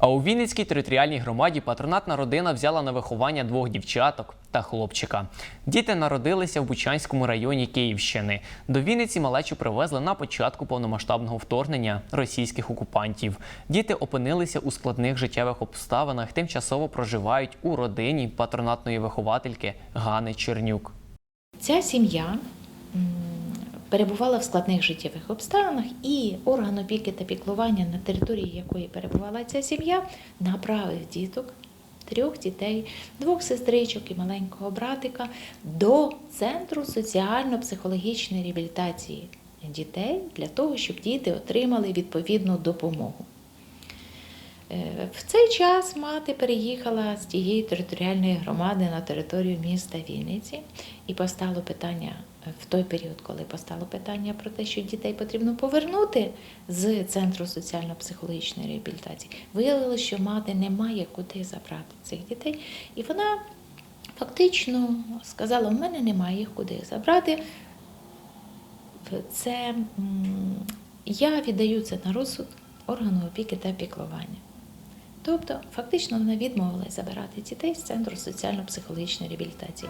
А у Вінницькій територіальній громаді патронатна родина взяла на виховання двох дівчаток та хлопчика. Діти народилися в Бучанському районі Київщини. До Вінниці малечу привезли на початку повномасштабного вторгнення російських окупантів. Діти опинилися у складних життєвих обставинах, тимчасово проживають у родині патронатної виховательки Гани Чернюк. Ця сім'я перебувала в складних життєвих обставинах, і орган опіки та піклування, на території якої перебувала ця сім'я, направив діток, трьох дітей, двох сестричок і маленького братика до центру соціально-психологічної реабілітації дітей для того, щоб діти отримали відповідну допомогу. Е, В цей час мати переїхала з тієї територіальної громади на територію міста Вінниці, і постало питання е, в той період, коли постало питання про те, що дітей потрібно повернути з центру соціально-психологічної реабілітації. Виявилося, що мати не має куди забрати цих дітей, і вона фактично сказала: у мене немає їх куди забрати. Це я віддаю це на розсуд органу опіки та піклування. Тобто, фактично, вона відмовилась забирати дітей з центру соціально-психологічної реабілітації.